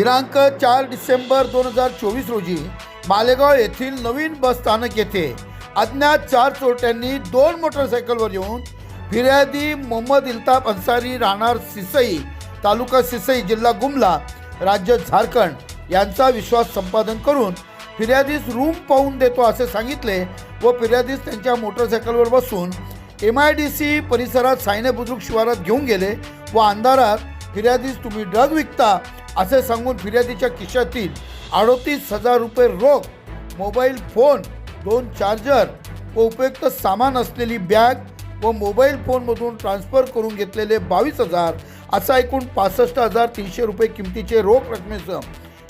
दिनांक चार डिसेंबर दोन हजार चोवीस रोजी मालेगाव येथील नवीन बस स्थानक येथे अज्ञात चार चोरट्यांनी दोन मोटरसायकलवर येऊन फिर्यादी मोहम्मद इल्ताफ अन्सारी राहणार सिसई तालुका सिसई जिल्हा गुमला राज्य झारखंड यांचा विश्वास संपादन करून फिर्यादीस रूम पाहून देतो असे सांगितले व फिर्यादीस त्यांच्या मोटरसायकलवर बसून एम आय डी सी परिसरात सायने बुद्रुक शिवारात घेऊन गेले व अंधारात फिर्यादीस तुम्ही ड्रग विकता असे सांगून फिर्यादीच्या खिशातील अडोतीस हजार रुपये रोख मोबाईल फोन दोन चार्जर व उपयुक्त सामान असलेली बॅग व मोबाईल फोनमधून ट्रान्स्फर करून घेतलेले बावीस हजार असा एकूण पासष्ट हजार तीनशे रुपये किमतीचे रोख रकमेसह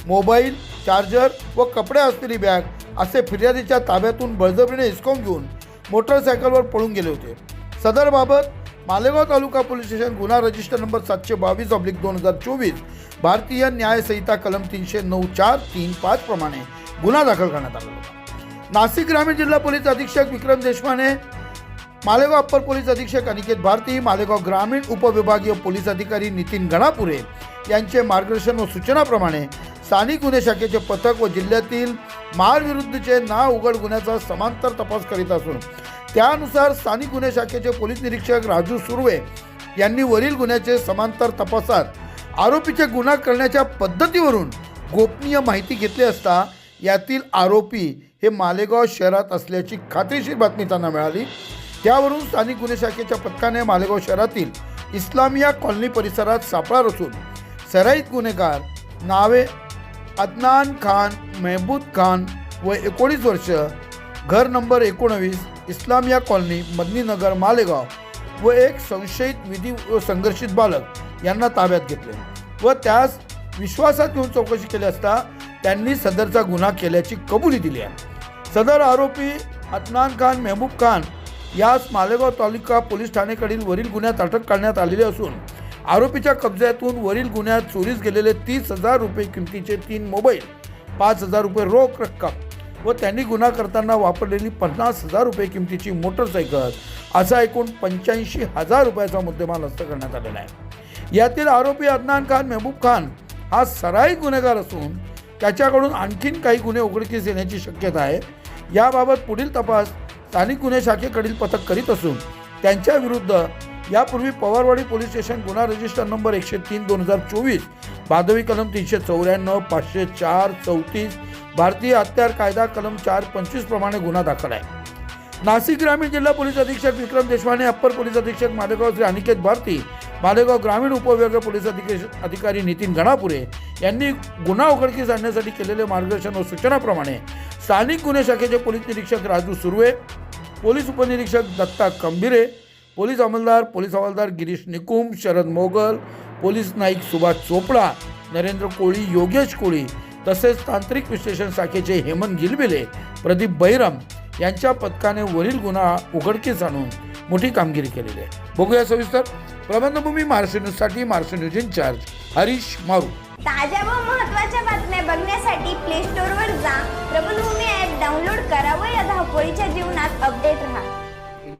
मोबाईल चार्जर व कपडे असलेली बॅग असे फिर्यादीच्या ताब्यातून बळजबरीने हिसकावून घेऊन मोटरसायकलवर पळून गेले होते. सदरबाबत मालेगाव तालुका पोलीस स्टेशन गुन्हा रजिस्टर नंबर सातशे बावीस ऑब्लिक दोन हजार चोवीस भारतीय न्यायसंहिता कलम तीनशे नऊ चार तीन पाच प्रमाणे गुन्हा दाखल करण्यात आला होता. नाशिक ग्रामीण जिल्हा पोलीस अधीक्षक विक्रम देशमाने मालेगाव अप्पर पोलीस अधीक्षक अनिकेत भारती मालेगाव ग्रामीण उपविभागीय पोलीस अधिकारी नितीन गणापुरे यांचे मार्गदर्शन व सूचनाप्रमाणे स्थानिक गुन्हे शाखेचे पथक व जिल्ह्यातील महाविरुद्धचे ना उघड गुन्ह्याचा समांतर तपास करीत असून त्यानुसार स्थानिक गुन्हे शाखेचे पोलीस निरीक्षक राजू सुर्वे यांनी वरील गुन्ह्याचे समांतर तपासात आरोपीचे गुन्हा करण्याच्या पद्धतीवरून गोपनीय माहिती घेतली असता यातील आरोपी हे मालेगाव शहरात असल्याची खात्रीशीर बातमी त्यांना मिळाली. त्यावरून स्थानिक गुन्हे शाखेच्या पथकाने मालेगाव शहरातील इस्लामिया कॉलनी परिसरात सापळा रचून सराईत गुन्हेगार नावे अदनान खान मेहबूद खान व एकोणीस वर्ष घर नंबर एकोणवीस इस्लामिया कॉलनी मदनीनगर मालेगाव व एक संशयित विधी व संघर्षित बालक यांना ताब्यात घेतले. व त्यास विश्वासात घेऊन चौकशी केली असता त्यांनी सदरचा गुन्हा केल्याची कबुली दिली आहे. सदर आरोपी अदनान खान मेहबूब खान यास मालेगाव तालुका पोलीस ठाणेकडील वरील गुन्ह्यात अटक करण्यात आलेली असून आरोपीच्या कब्ज्यातून वरील गुन्ह्यात चोरीस गेलेले तीस हजार रुपये किमतीचे तीन मोबाईल पाच हजार रुपये रोख रक्कम व त्यांनी गुन्हा करताना वापरलेली पन्नास हजार रुपये किमतीची मोटरसायकल असा एकूण पंच्याऐंशी हजार रुपयाचा मुद्देमाल हस्त करण्यात आलेला आहे. यातील आरोपी अदनान खान मेहबूब खान हा सराई गुन्हेगार असून त्याच्याकडून आणखीन काही गुन्हे उघडकीस येण्याची शक्यता आहे. याबाबत पुढील तपास स्थानिक गुन्हे शाखेकडील पथक करीत असून त्यांच्याविरुद्ध यापूर्वी पवारवाडी पोलीस स्टेशन गुन्हा रजिस्टर नंबर एकशे तीन दोन हजार चोवीस भादवी कलम तीनशे चौऱ्याण्णव पाचशे चार चौतीस भारतीय हत्यार कायदा कलम चार पंचवीस प्रमाणे गुन्हा दाखल आहे. नाशिक ग्रामीण जिल्हा पोलीस अधीक्षक विक्रम देशवाने अप्पर पोलीस अधीक्षक मालेगाव श्री अनिकेत भारती मालेगाव ग्रामीण उपविभाग पोलीस अधिक अधिकारी नितीन गणापुरे यांनी गुन्हा उघडकीस आणण्यासाठी केलेले मार्गदर्शन व सूचनाप्रमाणे स्थानिक गुन्हे शाखेचे पोलीस निरीक्षक राजू सुर्वे पोलीस उपनिरीक्षक दत्ता कंभिरे पोलीस अंमलदार पोलीस हवालदार गिरीश निकुम शरद मोगल पोलीस नाईक सुभाष चोपडा नरेंद्र कोळी योगेश कोळी तसेच तांत्रिक विश्लेषण शाखेचे हेमंत गिलबिले प्रदीप बैरम यांच्या पथकाने वरील गुन्हा उघडकीस आणून मोठी कामगिरी केलेली आहे. बघूया सविस्तर. प्रबंधभूमी महाराष्ट्र न्यूजसाठी महाराष्ट्र न्यूज इन्चार्ज हरीश मारू. ताज्या व महत्त्वाच्या बातम्या बघण्यासाठी प्ले स्टोअरवर जा. प्रबंधभूमी ॲप डाउनलोड करा व या धावपळीच्या जीवनात अपडेट राहा.